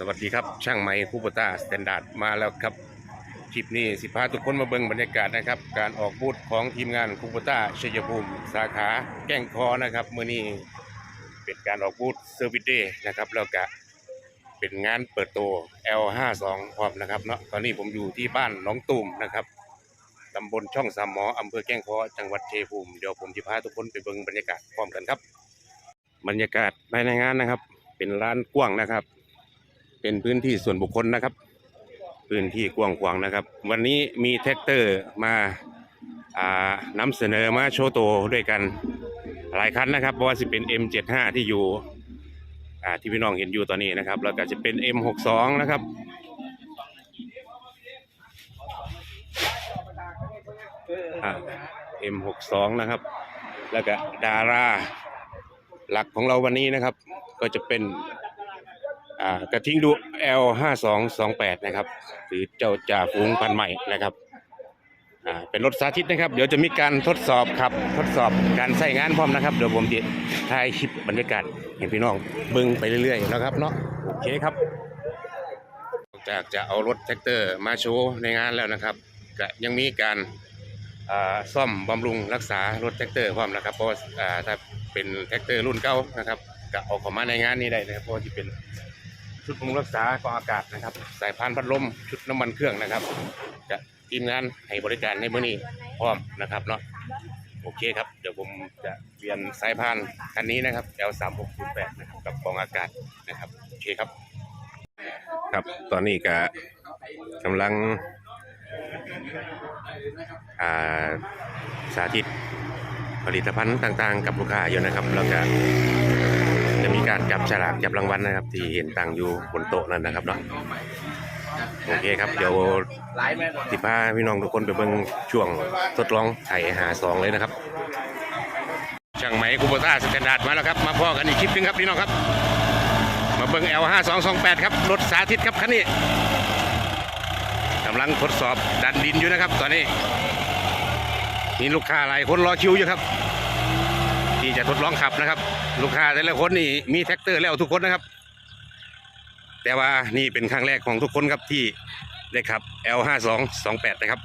สวัสดีครับช่างไหมคูปต้าสแตนดาร์ดมาแล้วครับคลิปนี้สิพาทุกคนมาเบิ่งบรรยากาศนะครับ การออกบูธของทีมงานคูปต้าชัยภูมิ สาขาแก้งคอนะครับเมื่อนี้เป็นการออกบูธเซอร์วิสเดย์นะครับแล้วก็เป็นงานเปิดตัว L52 พร้อมนะครับเนาะตอนนี้ผมอยู่ที่บ้านหนองตูมนะครับตำบลช่องสามหมออำเภอแก้งคอจังหวัดชัยภูมิเดี๋ยวผมจะพาทุกคนไปเบิ่งบรรยากาศพร้อมกันครับ บรรยากาศภายในงานนะครับ เป็นร้านกว้างนะครับ เป็นพื้นที่ส่วนบุคคลนะครับ พื้นที่กว้างขวางนะครับ วันนี้มีแท็กเตอร์มาอ่านำเสนอมาโชว์ตัวด้วยกันหลายคันนะครับเพราะว่าจะเป็น M75 ที่อยู่อ่าที่พี่น้องเห็นอยู่ตอนนี้นะครับแล้วก็จะเป็น M62 นะครับเอ่า M62 นะครับ แล้วก็ดาราหลักของเราวันนี้นะครับ ก็จะเป็น อ่ากระทิงดู L ห้าสองสองแปดนะครับหรือเจ้าจ่าฝูงพันธุ์ใหม่นะครับอ่าเป็นรถสาธิตนะครับ เดี๋ยวจะมีการทดสอบครับ ทดสอบการใช้งานพร้อมนะครับ เดี๋ยวผมจะถ่ายคลิปบรรยากาศเห็นพี่น้องเบึงไปเรื่อยๆนะครับเนาะโอเคครับนอกจากจะเอารถแท็กเตอร์มาโชว์ในงานแล้วนะครับก็ยังมีการอ่าซ่อมบำรุงรักษารถแท็กเตอร์พร้อมนะครับเพราะว่าอ่าถ้าเป็นแท็กเตอร์รุ่นเก่านะครับก็เออกเข้ามาในงานนี้ได้นะครับเพราะว่าที่เป็น ชุดบำรุงรักษากองอากาศนะครับ สายพานพัดลม ชุดน้ำมันเครื่องนะครับ จะทีมงานให้บริการในมื้อนี้พร้อมนะครับเนาะโอเคครับ เดี๋ยวผมจะเปลี่ยนสายพานคันนี้นะครับ L3608 นะครับกับกองอากาศนะครับโอเคครับ ครับตอนนี้ก็กำลังาสาธิตผลิตภัณฑ์ต่างๆ กับลูกค้าอยู่นะครับ แล้วก็จะ การจับฉลากจับรางวัลนะครับ ที่เห็นตั้งอยู่บนโต๊ะนั่นนะครับเนาะโอเคครับเดี๋ยวสิพาพี่น้องทุกคนไปเบิ่งช่วงทดลองไถ่หาสองเลยนะครับช่างไหมคูโบต้าสแตนดาร์ดมาแล้วครับมาพ่อกันอีกคลิปนึงครับพี่น้องครับ มาเบิ่ง L5228 ครับรถสาธิตครับคันนี้กำลังทดสอบดันดินอยู่นะครับ ตอนนี้มีลูกค้าหลายคนรอคิวอยู่ครับ จะทดลองขับนะครับ ลูกค้าแต่ละคนนี่มีแท็กเตอร์แล้วทุกคนนะครับ แต่ว่านี่เป็นครั้งแรกของทุกคนครับที่ได้ขับ L5228 นะครับ